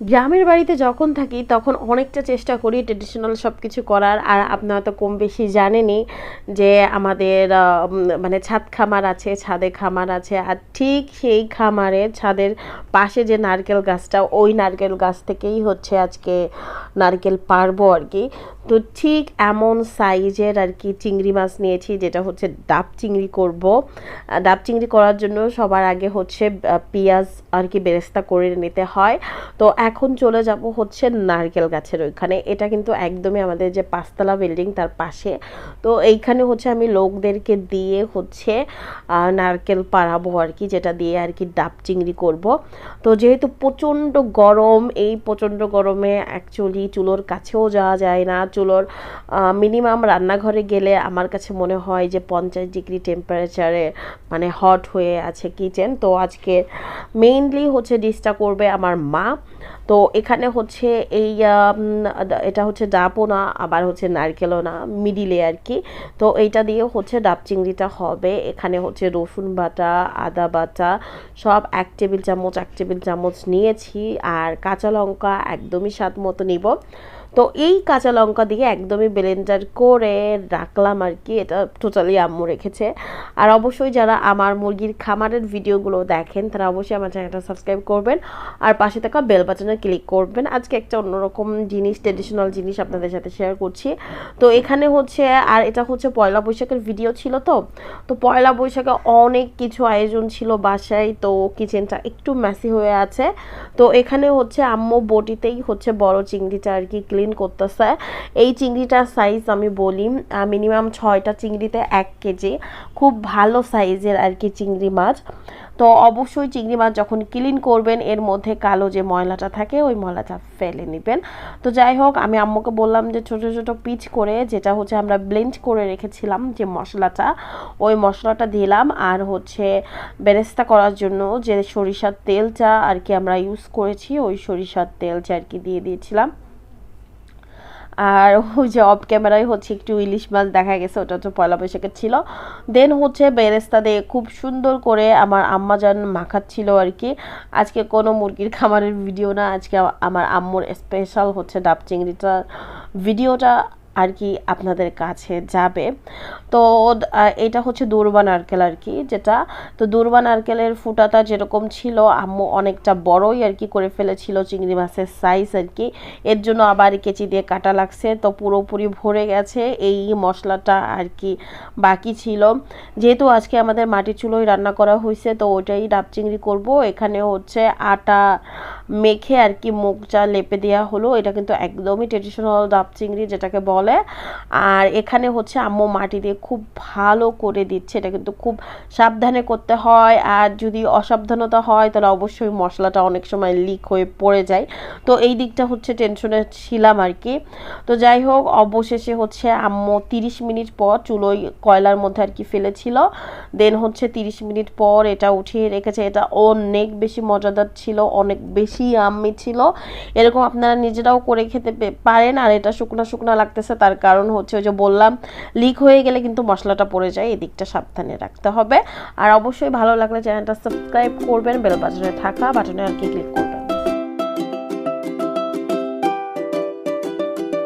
গ্রামের বাড়িতে যখন থাকি, তখন অনেকটা চেষ্টা করি ট্রেডিশনাল সব কিছু করার। আর আপনারা তো কম বেশি জানেনই যে আমাদের মানে ছাদ খামার আছে, ছাদে খামার আছে। আর ঠিক সেই খামারে ছাদের পাশে যে নারকেল গাছটা, ওই নারকেল গাছ থেকেই হচ্ছে আজকে নারকেল পারব আর কি। তো ঠিক এমন সাইজের আর কি চিংড়ি মাছ নিয়েছি, যেটা হচ্ছে ডাব চিংড়ি করব। ডাব চিংড়ি করার জন্য সবার আগে হচ্ছে পেঁয়াজ আর কি বেরেস্তা করে নিতে হয়। তো এখন চলে যাব হচ্ছে নারকেল গাছের ওইখানে। এটা কিন্তু একদমই আমাদের যে পাঁচতলা বিল্ডিং তার পাশে। তো এইখানে হচ্ছে আমি লোকদেরকে দিয়ে হচ্ছে নারকেল পাড়াবো আর কি, যেটা দিয়ে আর কি ডাব চিংড়ি করব। তো যেহেতু প্রচণ্ড গরম, এই প্রচণ্ড গরমে অ্যাকচুয়ালি চুলোর কাছেও যাওয়া যায় না। চুলোর মিনিমাম রান্নাঘরে গেলে আমার কাছে মনে হয় যে পঞ্চাশ ডিগ্রি টেম্পারেচারে মানে হট হয়ে আছে কিচেন তো আজকে মেইনলি হচ্ছে ডিশটা করবে আমার মা। তো এখানে হচ্ছে এই এটা হচ্ছে ডাবও না আবার হচ্ছে নারকেলও না মিডিলে আর কি। তো এইটা দিয়ে হচ্ছে ডাব চিংড়িটা হবে। এখানে হচ্ছে রসুন বাটা, আদা বাটা, সব এক টেবিল চামচ, এক টেবিল চামচ নিয়েছি। আর কাঁচা লঙ্কা একদমই স্বাদ মতো নিব। thank তো এই কাঁচা লঙ্কা দিয়ে একদমই ব্লেন্ডার করে রাখলাম আর কি, এটা টোটালি আম্মু রেখেছে। আর অবশ্যই যারা আমার মুরগির খামারের ভিডিওগুলো দেখেন, তারা অবশ্যই আমার চ্যানেলটা সাবস্ক্রাইব করবেন আর পাশে থাকা বেল বাটনে ক্লিক করবেন। আজকে একটা অন্যরকম জিনিস ট্রেডিশনাল জিনিস আপনাদের সাথে শেয়ার করছি। তো এখানে হচ্ছে, আর এটা হচ্ছে পয়লা বৈশাখের ভিডিও ছিল তো তো পয়লা বৈশাখে অনেক কিছু আয়োজন ছিল বাসায়, তো কিচেনটা একটু ম্যাসি হয়ে আছে। তো এখানে হচ্ছে আম্মু বটিতেই হচ্ছে বড় চিংড়িটা আর কি ক্লিন করতেছে। এই চিংড়িটার সাইজ আমি বলি মিনিমাম ছয়টা চিংড়িতে এক কেজি। খুব ভালো সাইজের আর কি চিংড়ি মাছ। তো অবশ্যই চিংড়ি মাছ যখন ক্লিন করবেন, এর মধ্যে কালো যে ময়লাটা থাকে, ওই ময়লাটা ফেলে নেবেন। তো যাই হোক, আমি আম্মুকে বললাম যে ছোট ছোট পিচ করে, যেটা হচ্ছে আমরা ব্লেন্ড করে রেখেছিলাম যে মশলাটা, ওই মশলাটা দিলাম। আর হচ্ছে বেরেস্তা করার জন্য যে সরিষার তেলটা আর কি আমরা ইউজ করেছি, ওই সরিষার তেলটা আর কি দিয়ে দিয়েছিলাম। আর ওই যে অফ ক্যামেরায় হচ্ছে একটু ইলিশ মাছ দেখা গেছে, ওটা তো পয়লা বৈশাখের ছিল। দেন হচ্ছে বেরেস্তা দিয়ে খুব সুন্দর করে আমার আম্মা যান মাখাচ্ছিল আর কি। আজকে কোনো মুরগির খামারের ভিডিও না, আজকে আমার আম্মুর স্পেশাল হচ্ছে ডাব চিংড়িটা ভিডিওটা আর কি আপনাদের কাছে যাবে। তো এটা হচ্ছে দূর্বা নারকেল আর কি যেটা, তো দূর্বা নারকেলের ফুটাটা যেরকম ছিল, আম্মু অনেকটা বড়ই আর কি করে ফেলেছিল, চিংড়ি মাছের সাইজ আর কি এর জন্য আবার কেচি দিয়ে কাটা লাগছে, তো পুরোপুরি ভরে গেছে, এই মশলাটা আর কি বাকি ছিল। যেহেতু আজকে আমাদের মাটির চুলোয় রান্না করা হয়েছে তো ওইটাই ডাব চিংড়ি করব। এখানে হচ্ছে আটা মেখে আর কি মুখ মুখটা লেপে দেওয়া হলো, এটা কিন্তু একদমই ট্রেডিশনাল ডাব চিংড়ি যেটাকে বলে। আর এখানে হচ্ছে আম্মু মাটি দিয়ে খুব ভালো করে দিচ্ছে, এটা কিন্তু খুব সাবধানে করতে হয়। আর যদি অসাবধানতা হয়, তাহলে অবশ্যই মশলাটা অনেক সময় লিক হয়ে পড়ে যায়। তো এই দিকটা হচ্ছে টেনশনে ছিলাম আর কি। তো যাই হোক, অবশেষে হচ্ছে আম্মু তিরিশ মিনিট পর চুলোই কয়লার মধ্যে আর কি ফেলেছিল। দেন হচ্ছে তিরিশ মিনিট পর এটা উঠিয়ে রেখেছে। এটা অনেক বেশি মজাদার ছিল, অনেক বেশি আম্মি ছিল এরকম আপনারা নিজেরাও করে খেতে পারেন, আর এটা শুকনো শুকনো লাগতেছে, তার কারণ হচ্ছে ওই যে বললাম লিক হয়ে গেলে কিন্তু মশলাটা পড়ে যায় এদিকটা সাবধানে রাখতে হবে। আর অবশ্যই ভালো লাগলে চ্যানেলটা সাবস্ক্রাইব করবেন, বেল বাটনে থাকা বাটনে আর কি ক্লিক করবেন।